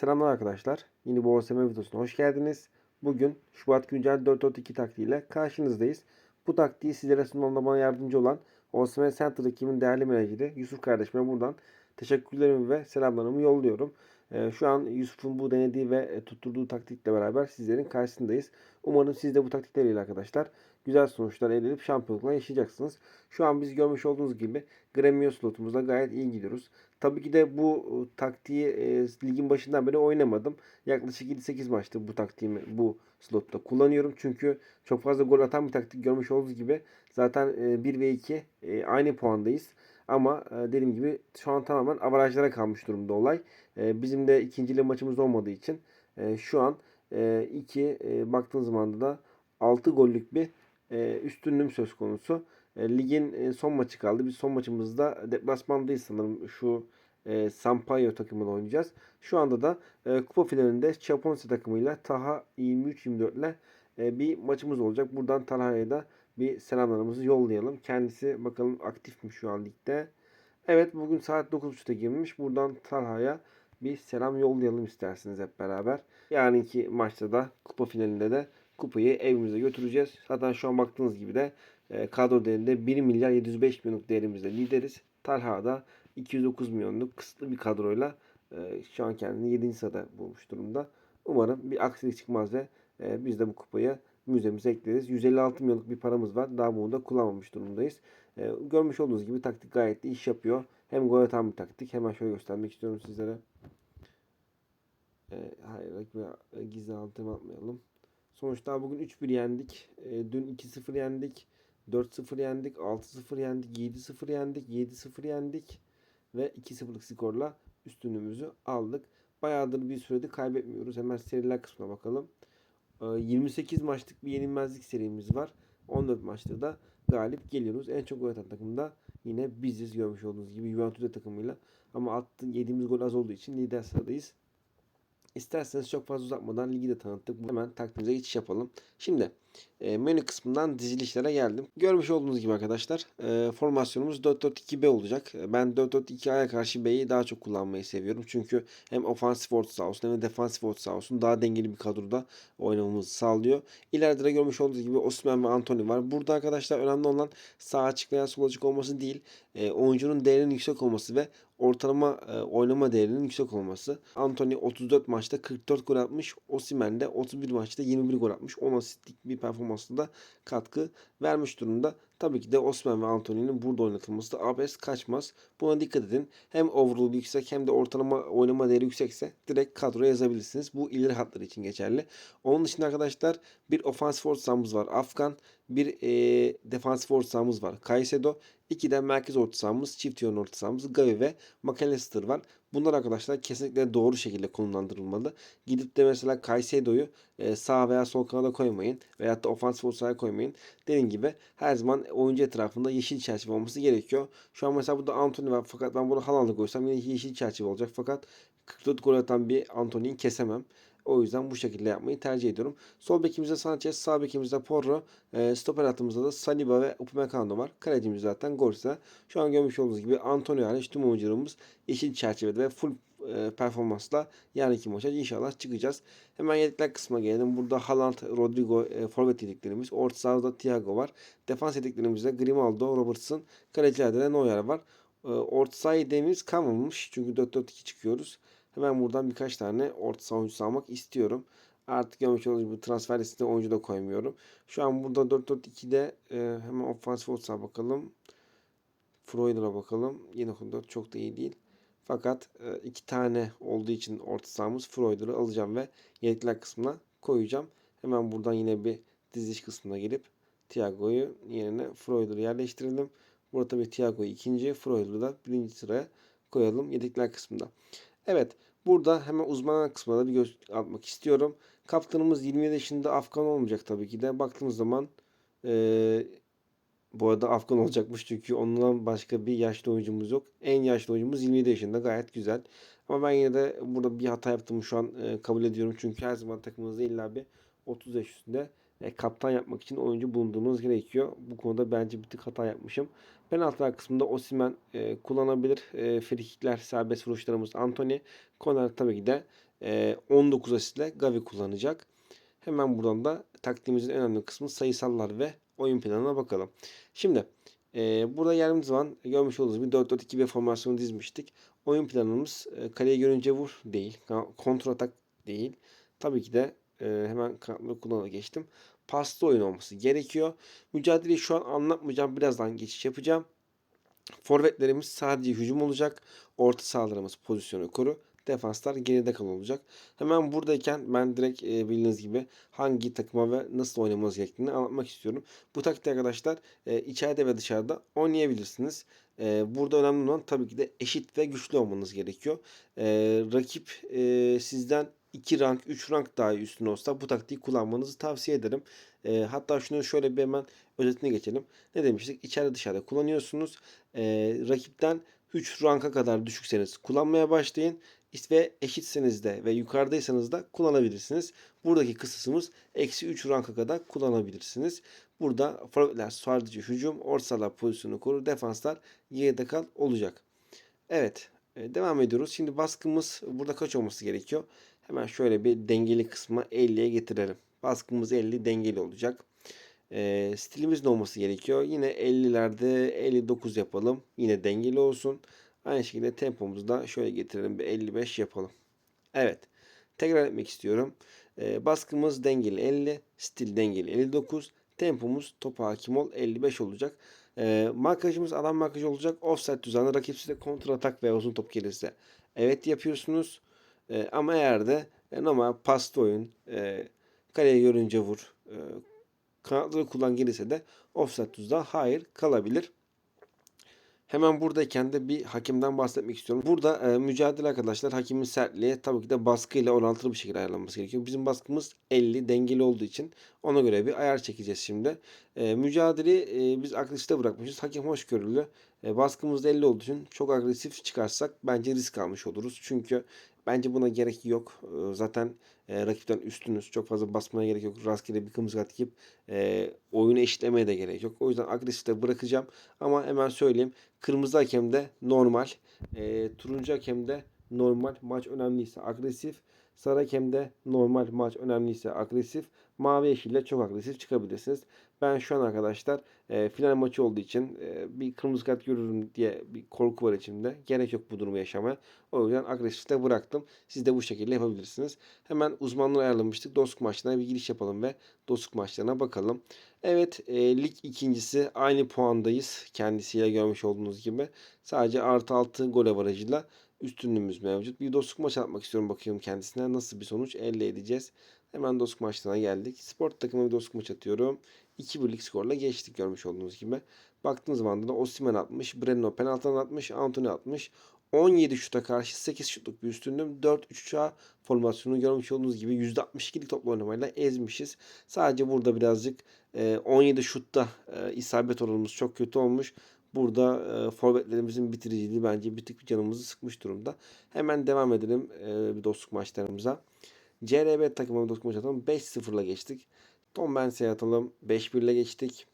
Selamlar arkadaşlar. Yeni bu OSM videosuna hoş geldiniz. Bugün Şubat Güncel 4.4.2 taktiğiyle karşınızdayız. Bu taktiği sizlere sunmamda bana yardımcı olan OSM Center ekibimin değerli menajeri Yusuf kardeşime buradan teşekkürlerimi ve selamlarımı yolluyorum. Ee, Şu an Yusuf'un bu denediği ve e, tutturduğu taktikle beraber sizlerin karşısındayız. Umarım siz de bu taktikleriyle arkadaşlar güzel sonuçlar elde edip şampiyonlukla yaşayacaksınız. Şu an biz görmüş olduğunuz gibi Gremio slotumuzda gayet iyi gidiyoruz. Tabii ki de bu e, taktiği e, ligin başından beri oynamadım. Yaklaşık 7-8 maçtır bu taktiğimi bu slotta kullanıyorum. Çünkü çok fazla gol atan bir taktik görmüş olduğunuz gibi zaten e, 1 ve 2 e, aynı puandayız. Ama e, dediğim gibi şu an tamamen avarajlara kalmış durumda olay. E, bizim de ikincili maçımız olmadığı için e, şu an 2 e, baktığınız zaman da 6 gollük bir e, üstünlüğüm söz konusu. E, ligin e, son maçı kaldı. Biz son maçımızda deplasmandayız sanırım. Şu e, Sampaio takımıyla oynayacağız. Şu anda da e, kupa finalinde Chaponce takımıyla Taha 23-24 ile e, bir maçımız olacak. Buradan Talha'ya da bir selamlarımızı yollayalım. Kendisi bakalım aktif mi şu an ligde. Evet bugün saat 9.30'da girmiş. Buradan Talha'ya bir selam yollayalım isterseniz hep beraber. Yarınki maçta da kupa finalinde de kupayı evimize götüreceğiz. Zaten şu an baktığınız gibi de e, kadro değerinde 1 milyar 705 milyonluk değerimizde lideriz. Talha da 209 milyonluk kısıtlı bir kadroyla e, şu an kendini 7. sırada bulmuş durumda. Umarım bir aksilik çıkmaz ve e, biz de bu kupayı müzemize ekleriz. 156 milyonluk bir paramız var. Daha bunu da kullanmamış durumdayız. E, görmüş olduğunuz gibi taktik gayet de iş yapıyor. Hem gol atan bir taktik. Hemen şöyle göstermek istiyorum sizlere. E, hayır ve gizli altına atmayalım. Sonuçta bugün 3-1 yendik. E, dün 2-0 yendik. 4-0 yendik. 6-0 yendik. 7-0 yendik. 7-0 yendik. Ve 2-0'lık skorla üstünlüğümüzü aldık. Bayağıdır bir süredir kaybetmiyoruz. Hemen seriler kısmına bakalım. E, 28 maçlık bir yenilmezlik serimiz var. 14 maçta da galip geliyoruz. En çok gol atan takım da yine biziz görmüş olduğunuz gibi Juventus takımıyla. Ama attı, yediğimiz gol az olduğu için lider sıradayız. İsterseniz çok fazla uzatmadan ligi de tanıttık. Hemen taktiğimize geçiş yapalım. Şimdi e, menü kısmından dizilişlere geldim. Görmüş olduğunuz gibi arkadaşlar e, formasyonumuz 4-4-2-B olacak. Ben 4-4-2-A'ya karşı B'yi daha çok kullanmayı seviyorum. Çünkü hem ofansif orta saha olsun hem de defansif orta saha olsun daha dengeli bir kadroda oynamamızı sağlıyor. İleride de görmüş olduğunuz gibi Osman ve Anthony var. Burada arkadaşlar önemli olan sağ açık veya sol açık olması değil. E, oyuncunun değerinin yüksek olması ve ortalama e, oynama değerinin yüksek olması. Anthony 34 maçta 44 gol atmış. Osimhen de 31 maçta 21 gol atmış. 10 asistlik bir performansında katkı vermiş durumda. Tabii ki de Osman ve Anthony'nin burada oynatılması da abes kaçmaz. Buna dikkat edin. Hem overall yüksek hem de ortalama oynama değeri yüksekse direkt kadroya yazabilirsiniz. Bu ileri hatları için geçerli. Onun dışında arkadaşlar bir offensive ortamız var. Afgan bir e, defensive ortamız var. Kaysedo 2'den merkez orta sahamız, çift yön orta sahamız Gavi ve McAllister var. Bunlar arkadaşlar kesinlikle doğru şekilde konumlandırılmalı. Gidip de mesela Kayseydo'yu e, sağ veya sol kanada koymayın. Veyahut da ofansif ortaya koymayın. Dediğim gibi her zaman oyuncu etrafında yeşil çerçeve olması gerekiyor. Şu an mesela burada Anthony var fakat ben bunu Haaland'a koysam yine yeşil çerçeve olacak. Fakat 44 gol atan bir Anthony'yi kesemem. O yüzden bu şekilde yapmayı tercih ediyorum. Sol bekimizde Sanchez, sağ bekimizde Porro, e, stoper hattımızda da Saliba ve Upamecano var. Kalecimiz zaten Gorsa. Şu an görmüş olduğunuz gibi Antonio hariç tüm oyuncularımız yeşil çerçevede ve full e, performansla yarınki maça inşallah çıkacağız. Hemen yedekler kısmına gelelim. Burada Haaland, Rodrigo e, forvet yedeklerimiz. Orta sahada Thiago var. Defans yedeklerimizde Grimaldo, Robertson. Kalecilerde de Neuer var. E, orta saha yedeğimiz kalmamış. Çünkü 4-4-2 çıkıyoruz. Hemen buradan birkaç tane orta saha oyuncusu almak istiyorum. Artık görmüş olduğunuz gibi transfer listesine oyuncu da koymuyorum. Şu an burada 4-4-2'de e, hemen ofansif saha bakalım. Freuler'a bakalım. Yine 4 çok da iyi değil. Fakat e, iki tane olduğu için orta sahamız Freuler'ı alacağım ve yedekler kısmına koyacağım. Hemen buradan yine bir diziliş kısmına gelip Thiago'yu yerine Freuler'ı yerleştirelim. Burada tabii Thiago'yu ikinci, Freuler'ı da birinci sıraya koyalım yedekler kısmında. Evet. Burada hemen uzman kısmına da bir göz atmak istiyorum. Kaptanımız 27 yaşında Afgan olmayacak tabii ki de. Baktığımız zaman ee, bu arada Afgan olacakmış çünkü ondan başka bir yaşlı oyuncumuz yok. En yaşlı oyuncumuz 27 yaşında gayet güzel. Ama ben yine de burada bir hata yaptığımı şu an e, kabul ediyorum. Çünkü her zaman takımımızda illa bir 30 yaş üstünde e, kaptan yapmak için oyuncu bulundurmanız gerekiyor. Bu konuda bence bir tık hata yapmışım. Penaltılar kısmında Osimen e, kullanabilir. E, frikikler, serbest vuruşlarımız Anthony. Konar tabii ki de e, 19 asistle Gavi kullanacak. Hemen buradan da taktiğimizin önemli kısmı sayısallar ve oyun planına bakalım. Şimdi e, burada geldiğimiz zaman görmüş olduğunuz gibi 4-4-2 formasyonu dizmiştik. Oyun planımız e, kaleyi görünce vur değil. Kontrol atak değil. Tabii ki de e, hemen kanatları kullanıla geçtim. Paslı oyun olması gerekiyor. Mücadeleyi şu an anlatmayacağım. Birazdan geçiş yapacağım. Forvetlerimiz sadece hücum olacak. Orta sahalarımız pozisyonu koru. Defanslar geride kal olacak. Hemen buradayken ben direkt e, bildiğiniz gibi hangi takıma ve nasıl oynamamız gerektiğini anlatmak istiyorum. Bu taktikte arkadaşlar e, içeride ve dışarıda oynayabilirsiniz. E, burada önemli olan tabii ki de eşit ve güçlü olmanız gerekiyor. E, rakip e, sizden 2 rank, 3 rank daha üstün olsa bu taktiği kullanmanızı tavsiye ederim. E, hatta şunu şöyle bir hemen özetine geçelim. Ne demiştik? İçeride dışarıda kullanıyorsunuz. E, rakipten 3 ranka kadar düşükseniz kullanmaya başlayın. Ve eşitseniz de ve yukarıdaysanız da kullanabilirsiniz. Buradaki kısasımız eksi 3 ranka kadar kullanabilirsiniz. Burada forvetler sadece hücum, ortalar pozisyonu korur, defanslar geride kal olacak. Evet, devam ediyoruz. Şimdi baskımız burada kaç olması gerekiyor? Hemen şöyle bir dengeli kısmı 50'ye getirelim. Baskımız 50 dengeli olacak. E, stilimiz ne olması gerekiyor? Yine 50'lerde 59 yapalım. Yine dengeli olsun. Aynı şekilde tempomuzu da şöyle getirelim. Bir 55 yapalım. Evet. Tekrar etmek istiyorum. E, baskımız dengeli 50. Stil dengeli 59. Tempomuz topa hakim ol 55 olacak. E, markajımız alan markajı olacak. Offset düzenli rakip size kontra atak veya uzun top gelirse. Evet yapıyorsunuz. E, ama eğer de e, normal pasta oyun e, kaleye görünce vur. E, kanatları kullan gelirse de offset tuzda hayır kalabilir. Hemen buradayken de bir hakimden bahsetmek istiyorum. Burada e, mücadele arkadaşlar hakimin sertliği tabii ki de baskıyla orantılı bir şekilde ayarlanması gerekiyor. Bizim baskımız 50 dengeli olduğu için ona göre bir ayar çekeceğiz şimdi. E, mücadeleyi e, biz agresifte bırakmışız. Hakim hoşgörülü. E, baskımız 50 olduğu için çok agresif çıkarsak bence risk almış oluruz. Çünkü Bence buna gerek yok. Zaten e, rakipten üstünüz. Çok fazla basmaya gerek yok. Rastgele bir kırmızı kart yiyip e, oyunu eşitlemeye de gerek yok. O yüzden agresifte bırakacağım. Ama hemen söyleyeyim. Kırmızı hakem de normal. E, turuncu hakem de normal. Maç önemliyse agresif. Sarı hakem de normal maç önemliyse agresif. Mavi yeşille çok agresif çıkabilirsiniz. Ben şu an arkadaşlar e, final maçı olduğu için e, bir kırmızı kart görürüm diye bir korku var içimde. Gerek yok bu durumu yaşamaya. O yüzden agresifte bıraktım. Siz de bu şekilde yapabilirsiniz. Hemen uzmanlığı ayarlamıştık. Dostluk maçlarına bir giriş yapalım ve dostluk maçlarına bakalım. Evet e, lig ikincisi aynı puandayız. Kendisiyle görmüş olduğunuz gibi. Sadece artı altı gol avarajıyla üstünlüğümüz mevcut. Bir dostluk maç atmak istiyorum bakıyorum kendisine. Nasıl bir sonuç elde edeceğiz. Hemen dostluk maçlarına geldik. Sport takımına bir dostluk maç atıyorum. 2-1'lik skorla geçtik görmüş olduğunuz gibi. Baktığınız zaman da Osimhen atmış, Breno penaltıdan atmış, Anthony atmış. 17 şuta karşı 8 şutluk bir üstünlüğüm. 4-3-3'a formasyonu görmüş olduğunuz gibi %62'lik toplu oynamayla ezmişiz. Sadece burada birazcık 17 şutta isabet oranımız çok kötü olmuş. Burada e, forvetlerimizin bitiriciliği bence bir tık canımızı sıkmış durumda. Hemen devam edelim e, dostluk maçlarımıza. CRB takımına dostluk maçı atalım. 5-0'la geçtik. Tom Bense'ye atalım. 5-1'le geçtik.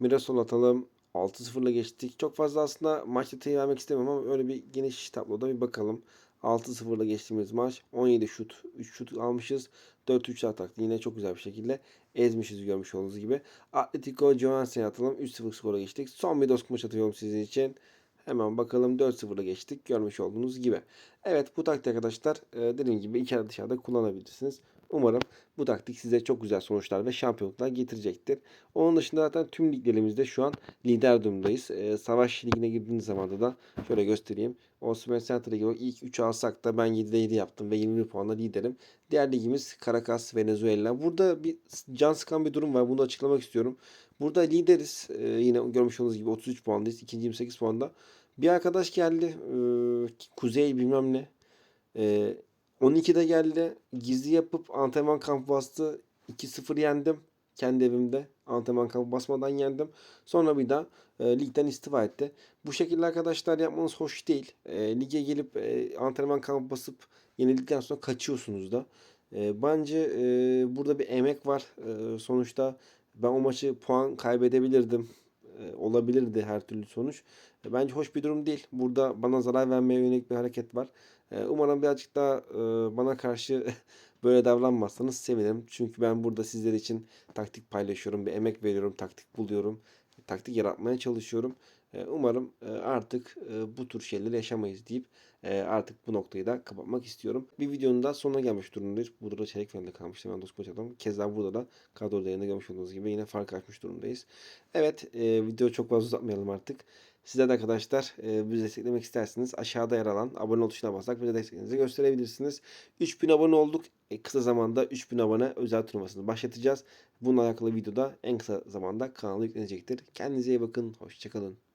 Mirasol atalım. 6-0'la geçtik. Çok fazla aslında maç detayı vermek istemiyorum ama öyle bir geniş tabloda bir bakalım. 6-0'la geçtiğimiz maç 17 şut 3 şut almışız. 4-3 atak yine çok güzel bir şekilde ezmişiz görmüş olduğunuz gibi. Atletico Johanssen'e atalım. 3-0 skora geçtik. Son bir dosk maç atıyorum sizin için. Hemen bakalım 4-0'la geçtik. Görmüş olduğunuz gibi. Evet bu taktik arkadaşlar e, dediğim gibi içeride dışarıda kullanabilirsiniz. Umarım bu taktik size çok güzel sonuçlar ve şampiyonluklar getirecektir. Onun dışında zaten tüm liglerimizde şu an lider durumdayız. Ee, Savaş ligine girdiğiniz zaman da şöyle göstereyim. Osman Center gibi ilk 3 alsak da ben 7'de 7 yaptım ve 21 puanla liderim. Diğer ligimiz Caracas, Venezuela. Burada bir can sıkan bir durum var. Bunu açıklamak istiyorum. Burada lideriz. Ee, yine görmüş olduğunuz gibi 33 puandayız. İkinci 28 puanda. Bir arkadaş geldi. Ee, Kuzey bilmem ne. Ee, 12'de geldi. Gizli yapıp antrenman kampı bastı. 2-0 yendim. Kendi evimde. Antrenman kampı basmadan yendim. Sonra bir daha e, ligden istifa etti. Bu şekilde arkadaşlar yapmanız hoş değil. E, lige gelip e, antrenman kampı basıp yenildikten sonra kaçıyorsunuz da. E, bence e, burada bir emek var. E, sonuçta ben o maçı puan kaybedebilirdim. E, olabilirdi her türlü sonuç. E, bence hoş bir durum değil. Burada bana zarar vermeye yönelik bir hareket var. E, umarım birazcık daha e, bana karşı böyle davranmazsanız sevinirim. Çünkü ben burada sizler için taktik paylaşıyorum, bir emek veriyorum, taktik buluyorum, taktik yaratmaya çalışıyorum. E, umarım e, artık e, bu tür şeyleri yaşamayız deyip artık bu noktayı da kapatmak istiyorum. Bir videonun da sonuna gelmiş durumdayız. Burada da çeyrek finalde kalmıştı ben Dost Adam. Keza burada da kadro değerinde görmüş olduğunuz gibi yine fark açmış durumdayız. Evet videoyu çok fazla uzatmayalım artık. Sizler de arkadaşlar e, bizi desteklemek isterseniz aşağıda yer alan abone ol tuşuna basarak bize desteğinizi gösterebilirsiniz. 3000 abone olduk. E, kısa zamanda 3000 abone özel turnuvasını başlatacağız. Bununla alakalı videoda en kısa zamanda kanala yüklenecektir. Kendinize iyi bakın. Hoşçakalın.